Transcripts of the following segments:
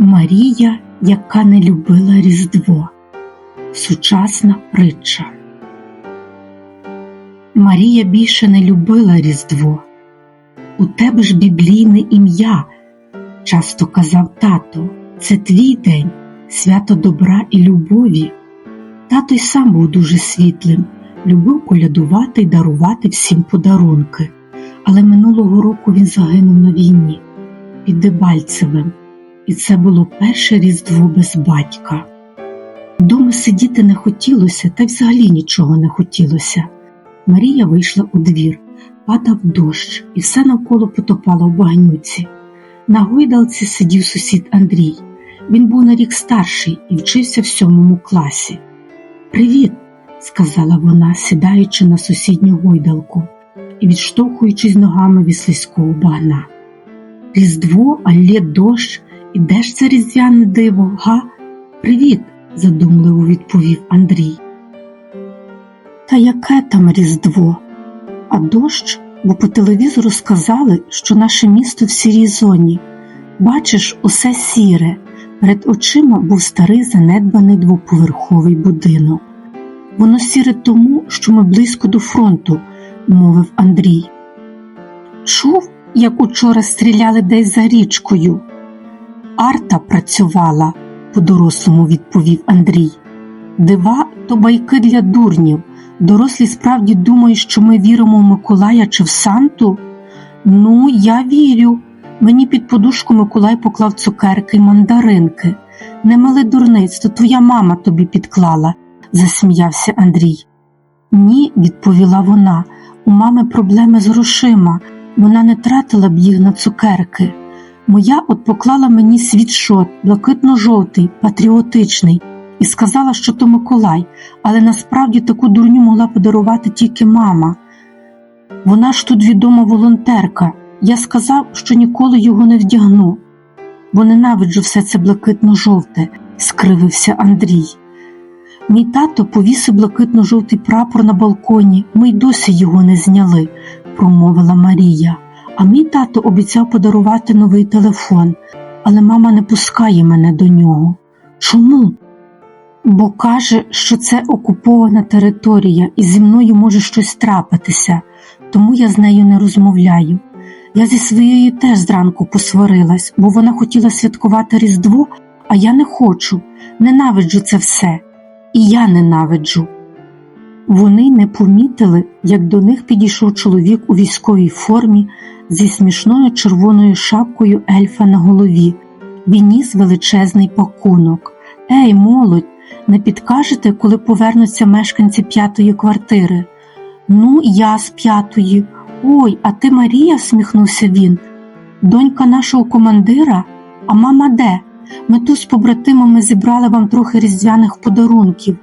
Марія, яка не любила Різдво. Сучасна притча. Марія більше не любила Різдво. У тебе ж біблійне ім'я, часто казав тато, це твій день, свято добра і любові. Тато й сам був дуже світлим, любив колядувати й дарувати всім подарунки. Але минулого року він загинув на війні під Дебальцевим, і це було перше різдво без батька. Дома сидіти не хотілося, та й взагалі нічого не хотілося. Марія вийшла у двір, падав дощ, і все навколо потопало в багнюці. На гойдалці сидів сусід Андрій. Він був на рік старший і вчився в сьомому класі. Привіт, сказала вона, сідаючи на сусідню гойдалку і відштовхуючись ногами від слизького багна. Різдво, алє дощ, і де ж це різдвяне диво, га? Привіт, задумливо відповів Андрій. Та яке там Різдво? А дощ, бо по телевізору сказали, що наше місто в сірій зоні. Бачиш, усе сіре. Перед очима був старий занедбаний двоповерховий будинок. Воно сіре тому, що ми близько до фронту, мовив Андрій. Чув, як учора стріляли десь за річкою. Арта працювала, по-дорослому відповів Андрій. Дива то байки для дурнів. Дорослі справді думають, що ми віримо в Миколая чи в Санту? Ну, я вірю. Мені під подушку Миколай поклав цукерки й мандаринки. Не мали дурниць, то твоя мама тобі підклала, засміявся Андрій. Ні, відповіла вона. У мами проблеми з грошима. Вона не тратила б їх на цукерки. Моя от поклала мені світшот, блакитно-жовтий, патріотичний, і сказала, що то Миколай, але насправді таку дурню могла подарувати тільки мама. Вона ж тут відома волонтерка. Я сказав, що ніколи його не вдягну, бо ненавиджу все це блакитно-жовте, скривився Андрій. Мій тато повісив блакитно-жовтий прапор на балконі, ми й досі його не зняли, промовила Марія. А мій тато обіцяв подарувати новий телефон, але мама не пускає мене до нього. Чому? Бо каже, що це окупована територія і зі мною може щось трапитися, тому я з нею не розмовляю. Я зі своєю теж зранку посварилась, бо вона хотіла святкувати Різдво, а я не хочу, ненавиджу це все. І я ненавиджу. Вони не помітили, як до них підійшов чоловік у військовій формі зі смішною червоною шапкою ельфа на голові. Він ніс величезний пакунок. Ей, молодь, не підкажете, коли повернуться мешканці п'ятої квартири? Ну, я з п'ятої. Ой, а ти Марія, всміхнувся він. Донька нашого командира, а мама де? Ми тут з побратимами зібрали вам трохи різдвяних подарунків.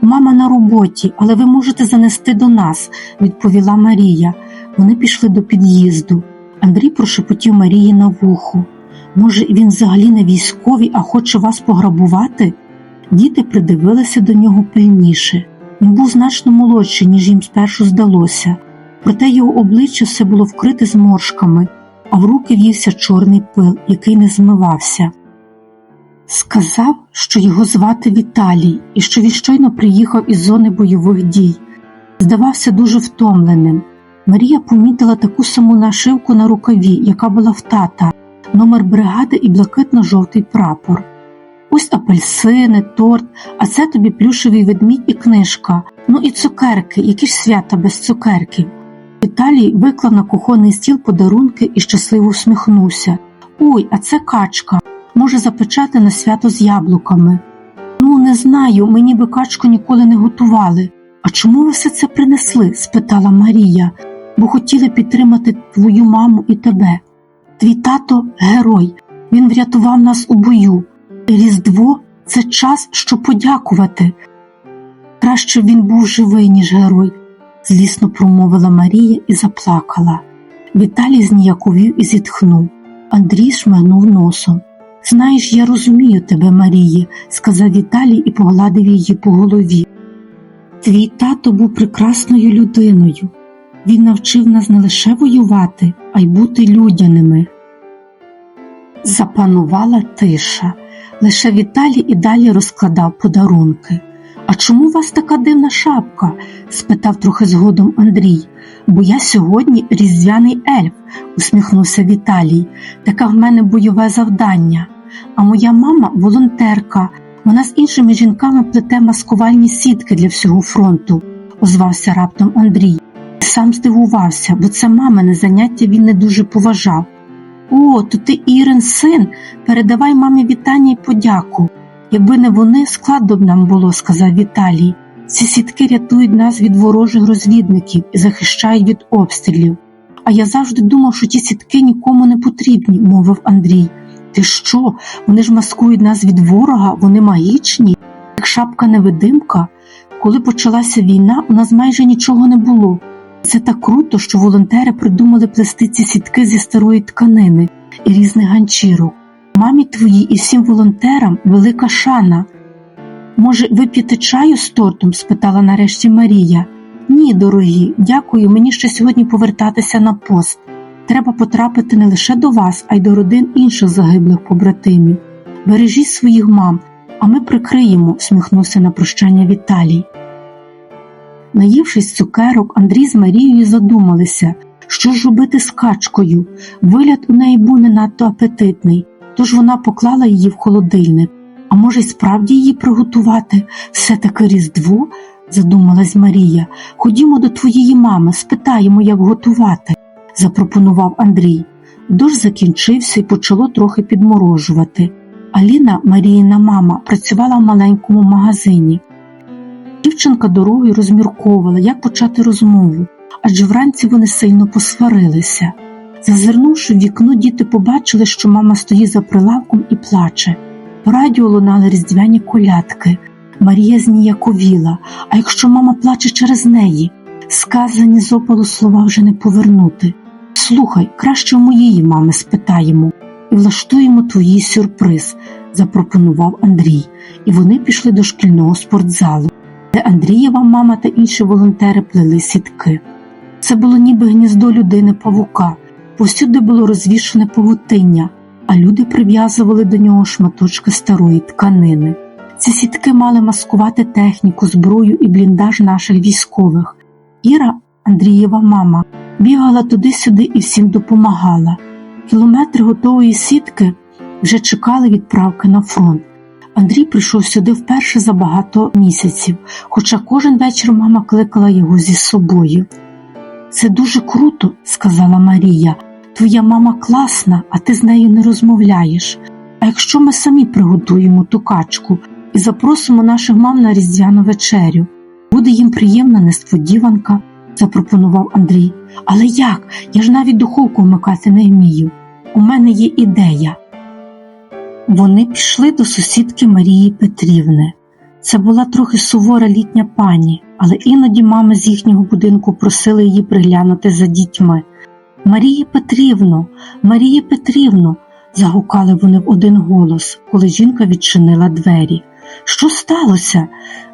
Мама на роботі, але ви можете занести до нас, відповіла Марія. Вони пішли до під'їзду. Андрій прошепотів Марії на вухо. Може, він взагалі не військовий, а хоче вас пограбувати? Діти придивилися до нього пильніше. Він був значно молодший, ніж їм спершу здалося, проте його обличчя все було вкрите зморшками, а в руки в'ївся чорний пил, який не змивався. Сказав, що його звати Віталій і що він щойно приїхав із зони бойових дій. Здавався дуже втомленим. Марія помітила таку саму нашивку на рукаві, яка була в тата, номер бригади і блакитно-жовтий прапор. Ось апельсини, торт, а це тобі плюшевий ведмідь і книжка, ну і цукерки, які ж свята без цукерків. Віталій виклав на кухонний стіл подарунки і щасливо всміхнувся. Ой, а це качка. Може запечати на свято з яблуками. Ну, не знаю, мені би качку ніколи не готували. А чому ви все це принесли? спитала Марія, бо хотіли підтримати твою маму і тебе. Твій тато герой, він врятував нас у бою. Різдво це час, щоб подякувати. Краще він був живий, ніж герой, злісно промовила Марія і заплакала. Віталій зніяковів і зітхнув. Андрій шмигнув носом. Знаєш, я розумію тебе, Марії, сказав Віталій і погладив її по голові. Твій тато був прекрасною людиною. Він навчив нас не лише воювати, а й бути людяними. Запанувала тиша. Лише Віталій і далі розкладав подарунки. А чому у вас така дивна шапка? спитав трохи згодом Андрій. Бо я сьогодні різдвяний ельф, усміхнувся Віталій. Таке в мене бойове завдання. А моя мама волонтерка. Вона з іншими жінками плете маскувальні сітки для всього фронту, озвався раптом Андрій. Сам здивувався, бо це мамине заняття він не дуже поважав. О, то ти Ірин син, передавай мамі вітання й подяку. Якби не вони, складно б нам було, сказав Віталій. Ці сітки рятують нас від ворожих розвідників і захищають від обстрілів. А я завжди думав, що ті сітки нікому не потрібні, мовив Андрій. Ти що? Вони ж маскують нас від ворога, вони магічні, як шапка невидимка. Коли почалася війна, у нас майже нічого не було. Це так круто, що волонтери придумали плести ці сітки зі старої тканини і різних ганчірок. Мамі твоїй і всім волонтерам велика шана. Може, вип'єте чаю з тортом? спитала нарешті Марія. Ні, дорогі, дякую, мені ще сьогодні повертатися на пост. Треба потрапити не лише до вас, а й до родин інших загиблих побратимів. Бережіть своїх мам, а ми прикриємо, сміхнувся на прощання Віталій. Наївшись цукерок, Андрій з Марією задумалися, що ж робити з качкою. Вигляд у неї був не надто апетитний, тож вона поклала її в холодильник. А може, й справді її приготувати? Все таки Різдво? задумалась Марія. Ходімо до твоєї мами, спитаємо, як готувати, запропонував Андрій. Дощ закінчився і почало трохи підморожувати. Аліна, Маріїна мама, працювала в маленькому магазині. Дівчинка дорогою розмірковувала, як почати розмову, адже вранці вони сильно посварилися. Зазирнувши в вікно, діти побачили, що мама стоїть за прилавком і плаче. По радіо лунали різдвяні колядки. Марія зніяковіла, а якщо мама плаче через неї, сказані з опалу слова вже не повернути. Слухай, краще у моєї мами спитаємо і влаштуємо твій сюрприз, запропонував Андрій, і вони пішли до шкільного спортзалу, де Андрієва мама та інші волонтери плели сітки. Це було ніби гніздо людини павука, повсюди було розвішане павутиння, а люди прив'язували до нього шматочки старої тканини. Ці сітки мали маскувати техніку, зброю і бліндаж наших військових. Іра, Андрієва мама, бігала туди-сюди і всім допомагала. Кілометри готової сітки вже чекали відправки на фронт. Андрій прийшов сюди вперше за багато місяців, хоча кожен вечір мама кликала його зі собою. Це дуже круто, сказала Марія. Твоя мама класна, а ти з нею не розмовляєш. А якщо ми самі приготуємо ту качку і запросимо наших мам на різдвяну вечерю, буде їм приємна несподіванка, запропонував Андрій. Але як? Я ж навіть духовку вмикати не вмію. У мене є ідея. Вони пішли до сусідки Марії Петрівни. Це була трохи сувора літня пані, але іноді мами з їхнього будинку просили її приглянути за дітьми. Марія Петрівно, Марія Петрівно, загукали вони в один голос, коли жінка відчинила двері. Що сталося?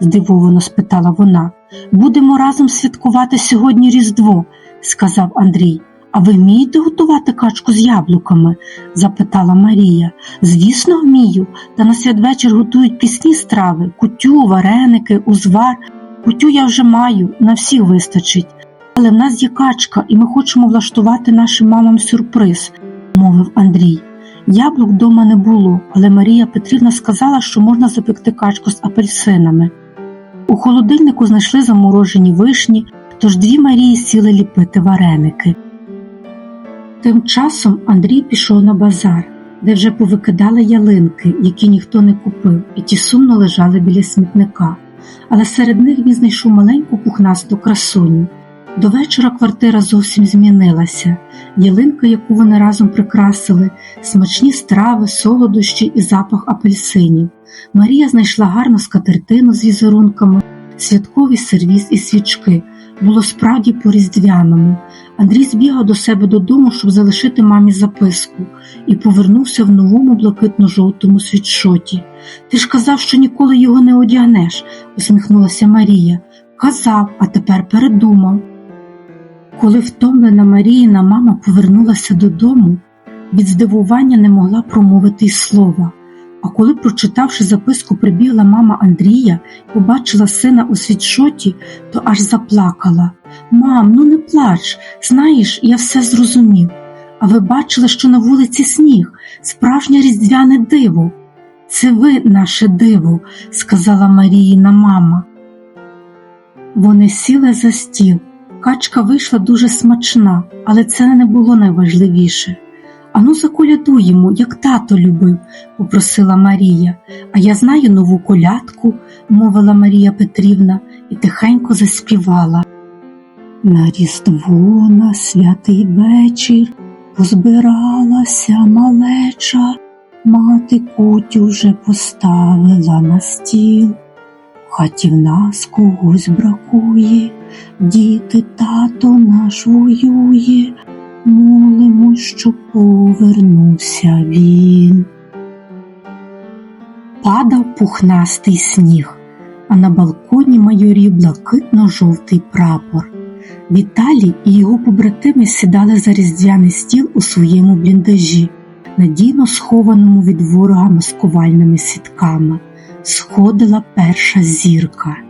здивовано спитала вона. Будемо разом святкувати сьогодні Різдво, сказав Андрій. А ви вмієте готувати качку з яблуками? запитала Марія. Звісно, вмію, та на святвечір готують пісні страви, кутю, вареники, узвар. Кутю я вже маю, на всіх вистачить. Але в нас є качка, і ми хочемо влаштувати нашим мамам сюрприз, мовив Андрій. Яблук дома не було, але Марія Петрівна сказала, що можна запекти качку з апельсинами. У холодильнику знайшли заморожені вишні, тож дві Марії сіли ліпити вареники. Тим часом Андрій пішов на базар, де вже повикидали ялинки, які ніхто не купив, і ті сумно лежали біля смітника. Але серед них він знайшов маленьку пухнасту красуню. До вечора квартира зовсім змінилася. Ялинка, яку вони разом прикрасили, смачні страви, солодощі і запах апельсинів. Марія знайшла гарну скатертину з візерунками, святковий сервіз і свічки. Було справді по різдвяному. Андрій збігав до себе додому, щоб залишити мамі записку, і повернувся в новому блакитно-жовтому світшоті. Ти ж казав, що ніколи його не одягнеш, усміхнулася Марія. Казав, а тепер передумав. Коли втомлена Маріїна мама повернулася додому, Від здивування не могла промовити й слова. А коли, прочитавши записку, прибігла мама Андрія побачила сина у світшоті, то аж заплакала. Мам, ну не плач, знаєш, я все зрозумів. А ви бачили, що на вулиці сніг, справжнє різдвяне диво. Це ви наше диво, сказала Маріїна мама. Вони сіли за стіл. Качка вийшла дуже смачна, але це не було найважливіше. Ану заколядуємо, як тато любив, попросила Марія. А я знаю нову колядку, мовила Марія Петрівна і тихенько заспівала. На різдво на святий вечір позбиралася малеча, мати кутю вже поставила на стіл. Хаті в нас когось бракує, діти тато наш воює, молимо, щоб повернувся він. Падав пухнастий сніг, а на балконі майорів блакитно-жовтий прапор. Віталій і його побратими сідали за різдвяний стіл у своєму бліндажі, надійно схованому від ворога маскувальними сітками. Сходила перша зірка.